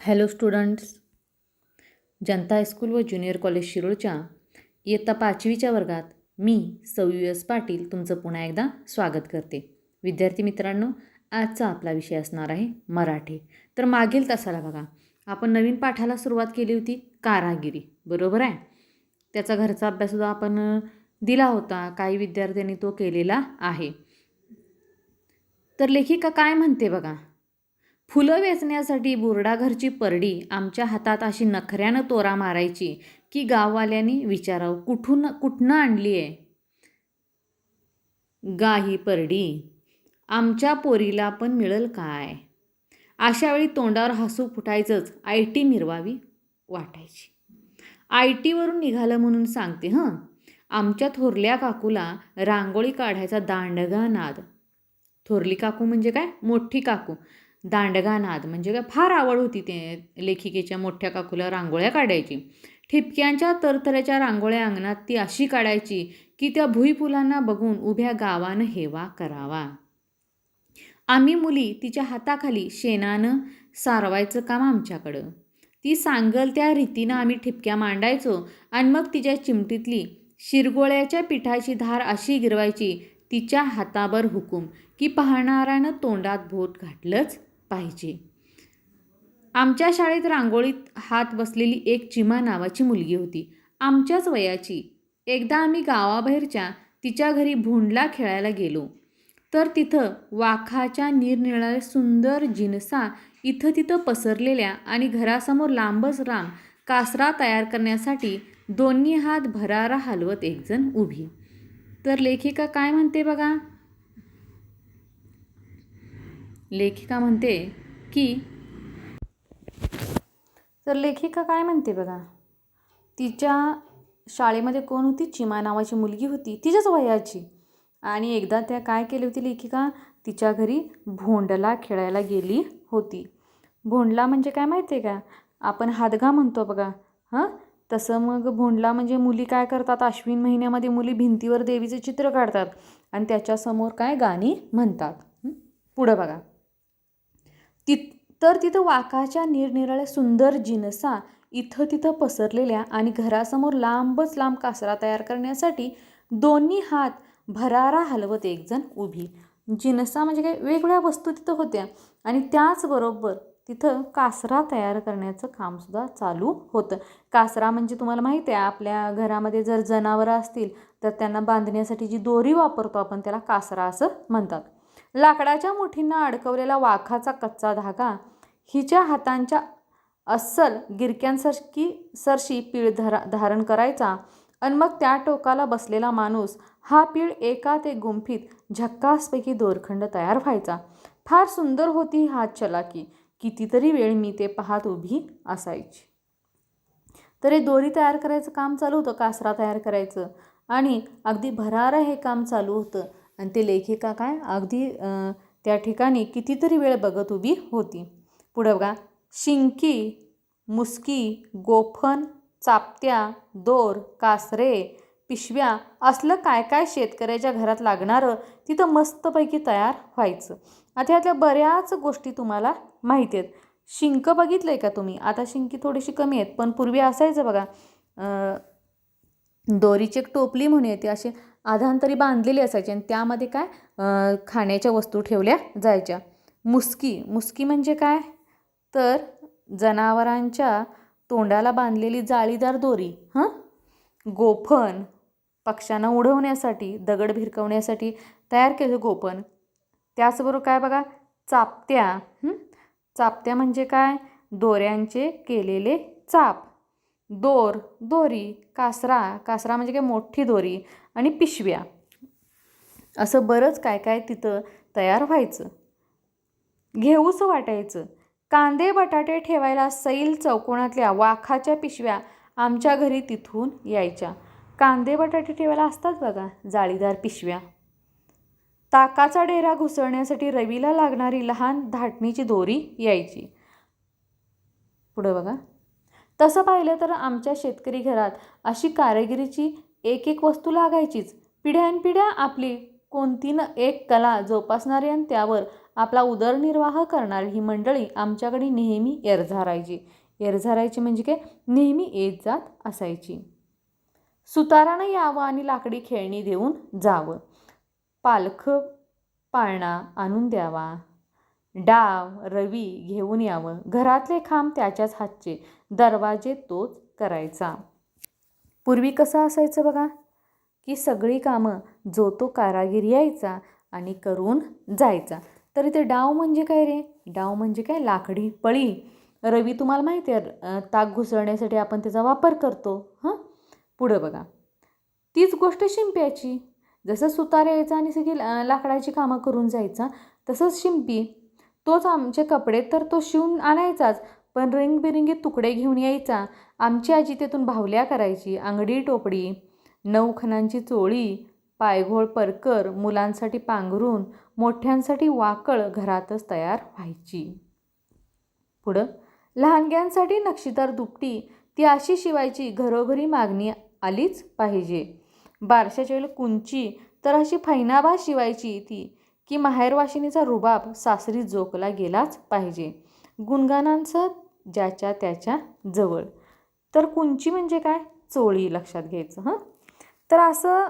Hello students Janata high school व junior college शिरोळच्या इयत्ता पाचवीच्या वर्गात मी सौ यू एस पाटील तुमचं पुन्हा एकदा स्वागत करते. विद्यार्थी मित्रांनो आजचा आपला विषय असणार आहे मराठी. तर मागील तासाला बघा आपण नवीन पाठाला सुरुवात केली होती कारागिरी. बरोबर आहे? त्याचा घरचा अभ्याससुद्धा आपण दिला होता काही विद्यार्थ्यांनी तो केलेला आहे. तर लेखिका काय म्हणते बघा? फुलं वेचण्यासाठी बुरडाघरची परडी आमच्या हातात अशी नखऱ्यानं तोरा मारायची की गाववाल्यांनी विचारावं कुठून कुठनं आणली आहे? गाही परडी. आमच्या पोरीला पण मिळेल काय? अशावेळी तोंडावर हसू फुटायचंच आय टी मिरवावी वाटायची. आय टीवरून निघालं म्हणून सांगते हं आमच्या थोरल्या काकूला रांगोळी काढायचा दांडगा नाद. थोरली काकू म्हणजे काय? मोठी काकू. दांडगा नाद म्हणजे काय फार आवड होती ते लेखिकेच्या मोठ्या काकूला रांगोळ्या काढायची. ठिपक्यांच्या तरतऱ्याच्या रांगोळ्या अंगणात ती अशी काढायची की त्या भुईफुलांना बघून उभ्या गावानं हेवा करावा. आम्ही मुली तिच्या हाताखाली शेणानं सारवायचं काम आमच्याकडं. ती सांगल त्या रीतीनं आम्ही ठिपक्या मांडायचो आणि मग तिच्या चिमटीतली शिरगोळ्याच्या पिठाची धार अशी गिरवायची तिच्या हातावर हुकूम की पाहणाऱ्यानं तोंडात बोट घातलंच पाहिजे. आमच्या शाळेत रांगोळीत हात बसलेली एक चिमा नावाची मुलगी होती. आमच्याच वयाची. एकदा आम्ही गावाबाहेरच्या तिच्या घरी भोंडला खेळायला गेलो. तर तिथं वाखाच्या निरनिराळ्या सुंदर जिनसा इथं तिथं पसरलेल्या आणि घरासमोर लांबच राम कासरा तयार करण्यासाठी दोन्ही हात भरारा हलवत एकजण उभी. तर लेखिका काय म्हणते बघा? लेखिका म्हणते की तर लेखिका काय म्हणते बघा? तिच्या शाळेमध्ये कोण होती? चिमा नावाची मुलगी होती. तिच्याच वयाची. आणि एकदा त्या काय केली होती लेखिका? तिच्या घरी भोंडला खेळायला गेली होती. भोंडला म्हणजे काय माहिती आहे का? आपण हादगा म्हणतो बघा. हां? तसं मग भोंडला म्हणजे मुली काय करतात? अश्विन महिन्यामध्ये मुली भिंतीवर देवीचे चित्र काढतात. आणि त्याच्यासमोर काय गाणी म्हणतात? पुढं बघा. तित तर तिथं वाकाच्या निरनिराळ्या सुंदर जिनसा इथं तिथं पसरलेल्या आणि घरासमोर लांबच लांब कासरा तयार करण्यासाठी दोन्ही हात भरारा हलवत एकजण उभी. जिनसा म्हणजे काय? वेगवेगळ्या वस्तू तिथं होत्या आणि त्याचबरोबर तिथं कासरा तयार करण्याचं कामसुद्धा चालू होतं. कासरा म्हणजे तुम्हाला माहिती आहे आपल्या घरामध्ये जर जनावरं असतील तर त्यांना बांधण्यासाठी जी दोरी वापरतो आपण त्याला कासरा असं म्हणतात. लाकडाच्या मुठींना अडकवलेला वाखाचा कच्चा धागा हिच्या हातांच्या अस्सल गिरक्यांसारखी सरशी पीळ धरा धारण करायचा आणि मग त्या टोकाला बसलेला माणूस हा पीळ एका ते गुंफीत झक्कासपैकी दोरखंड तयार व्हायचा. फार सुंदर होती हात चलाकी. कितीतरी वेळ मी ते पाहत उभी असायची. तरी दोरी तयार करायचं काम चालू होतं कासरा तयार करायचं. आणि अगदी भरारा हे काम चालू होतं. आणि ते लेखिका काय? अगदी त्या ठिकाणी कितीतरी वेळ बघत उभी होती. पुढं बघा. शिंकी मुसकी गोफण चापत्या दोर कासरे पिशव्या असलं काय काय शेतकऱ्याच्या घरात लागणारं तिथं मस्तपैकी तयार व्हायचं. आता यातल्या बऱ्याच गोष्टी तुम्हाला माहिती आहेत. शिंक बघितलं आहे का तुम्ही? आता शिंकी थोडीशी कमी आहेत पण पूर्वी असायचं बघा. दोरीची एक टोपली म्हणून येते असे आधांतरी बांधलेली असायची आणि त्यामध्ये काय खाण्याच्या वस्तू ठेवल्या जायच्या. मुसकी मुसकी म्हणजे काय? तर जनावरांच्या तोंडाला बांधलेली जाळीदार दोरी हं? गोफण पक्ष्यांना उडवण्यासाठी दगड भिरकवण्यासाठी तयार केलं गोपन त्याचबरोबर काय बघा चापत्या चापत्या म्हणजे काय? दोऱ्यांचे केलेले चाप. दोर दोरी कासरा कासरा म्हणजे काय? मोठी दोरी. आणि पिशव्या. असं बरंच काय काय तिथं तयार व्हायचं. घेऊसं वाटायचं. कांदे बटाटे ठेवायला सैल चौकोनातल्या वाखाच्या पिशव्या आमच्या घरी तिथून यायच्या. कांदे बटाटे ठेवायला असतात बघा जाळीदार पिशव्या. ताकाचा डेरा घुसळण्यासाठी रवीला लागणारी लहान धाटणीची दोरी यायची. पुढं बघा. तसं पाहिलं तर आमच्या शेतकरी घरात अशी कारागिरीची एक एक वस्तू लागायचीच. पिढ्यानपिढ्या आपली कोणती न एक कला जोपासणारी आणि त्यावर आपला उदरनिर्वाह करणारी ही मंडळी आमच्याकडे नेहमी एरझारायची. एरझारायची म्हणजे काय? नेहमी येत जात असायची. सुतारानं यावं आणि लाकडी खेळणी देऊन जावं. पालखं पाळणा आणून द्यावा. डाव रवी घेऊन यावं. घरातले खांब त्याच्याच हातचे. दरवाजे तोच करायचा. पूर्वी कसं असायचं बघा? की सगळी कामं जो तो कारागीर यायचा आणि करून जायचा. तर इथे डाव म्हणजे काय रे? डाव म्हणजे काय? लाकडी पळी. रवी तुम्हाला माहिती आहे ताक घुसळण्यासाठी आपण त्याचा वापर करतो. हां? पुढं बघा. तीच गोष्ट शिंप्याची. जसं सुतार यायचा आणि सगळी लाकडाची कामं करून जायचा तसंच शिंपी. तोच आमचे कपडे तर तो शिवून आणायचाच. पण रंगबिरंगी तुकडे घेऊन यायचा. आमची आजी तेथून भावल्या करायची अंगडी टोपडी नऊ खणांची चोळी पायघोळ परकर मुलांसाठी पांघरून मोठ्यांसाठी वाकळ घरातच तयार व्हायची. पुढं लहानग्यांसाठी नक्षीदार दुपटी ती अशी शिवायची घरोघरी मागणी आलीच पाहिजे. बारशाच्या वेळेला कुंची तर अशी फैनाबा शिवायची ती की माहेरवाशिनीचा रुबाब सासरी जोकला गेलाच पाहिजे. गुणगानांचं ज्याच्या त्याच्याजवळ. तर कुंची म्हणजे काय? चोळी लक्षात घ्यायचं हां? तर असं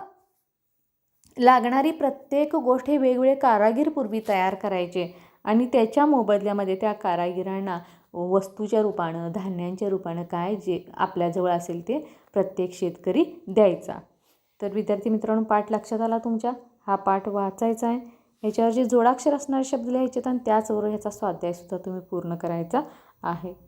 लागणारी प्रत्येक गोष्ट हे वेगवेगळे कारागीर पूर्वी तयार करायचे आणि त्याच्या मोबदल्यामध्ये त्या कारागिरांना वस्तूच्या रूपानं धान्यांच्या रूपानं काय जे आपल्याजवळ असेल ते प्रत्येक शेतकरी द्यायचा. तर विद्यार्थी मित्रांनो पाठ लक्षात आला तुमच्या? हा पाठ वाचायचा आहे. ह्याच्यावर जे जोडाक्षर असणारे शब्द लिहायचे आहेत आणि त्याचबरोबर ह्याचा स्वाध्यायसुद्धा तुम्ही पूर्ण करायचा आहे.